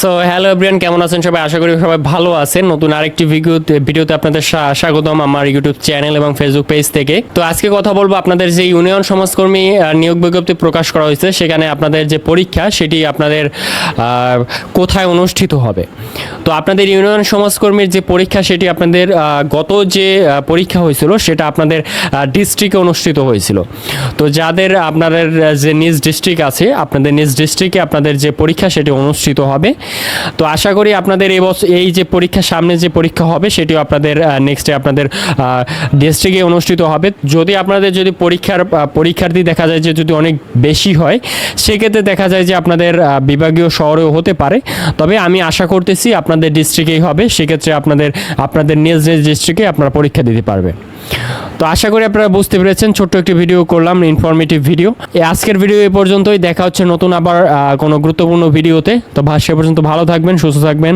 So hello everyone কেমন আছেন সবাই? আশা করি সবাই ভালো আছেন। নতুন আরেকটি ভিডিওতে ভিডিওতে আপনাদের স্বা- স্বাগতম আমার ইউটিউব চ্যানেল এবং ফেসবুক পেজ থেকে। তো আজকে কথা বলব আপনাদের যে ইউনিয়ন সমাজকর্মী নিয়োগ বিজ্ঞপ্তি প্রকাশ করা হয়েছে, সেখানে আপনাদের যে পরীক্ষা, সেটি আপনাদের কোথায় অনুষ্ঠিত হবে? তো আপনাদের ইউনিয়ন সমাজকর্মীর যে পরীক্ষা, সেটি আপনাদের গত যে পরীক্ষা হয়েছিল, সেটা আপনাদের ডিস্ট্রিক্টে অনুষ্ঠিত হয়েছিল। তো যাদের আপনাদের যে নিজ ডিস্ট্রিক্ট আছে, আপনাদের নিজ ডিস্ট্রিক্টে আপনাদের যে পরীক্ষা, সেটি অনুষ্ঠিত হবে। তো আশা করি আপনাদের এই বছর এই যে পরীক্ষা, সামনে যে পরীক্ষা হবে, সেটিও আপনাদের নেক্সটে আপনাদের ডিস্ট্রিক্টে অনুষ্ঠিত হবে। যদি আপনাদের যদি পরীক্ষার পরীক্ষার্থী দেখা যায় যে যদি অনেক বেশি হয়, সেক্ষেত্রে দেখা যায় যে আপনাদের বিভাগীয় শহরেও হতে পারে। তবে আমি আশা করতেছি আপনাদের ডিস্ট্রিক্টেই হবে, সেক্ষেত্রে আপনাদের আপনাদের নিজ নিজ ডিস্ট্রিক্টে আপনারা পরীক্ষা দিতে পারবেন তো আশা করি আপনারা বুঝতে পেরেছেন, ছোট্ট একটি ভিডিও করলাম ইনফরমেটিভ ভিডিও এই আজকের ভিডিও এ পর্যন্তই, দেখা হচ্ছে নতুন আবার কোনো গুরুত্বপূর্ণ ভিডিওতে তো। সে পর্যন্ত ভালো থাকবেন, সুস্থ থাকবেন।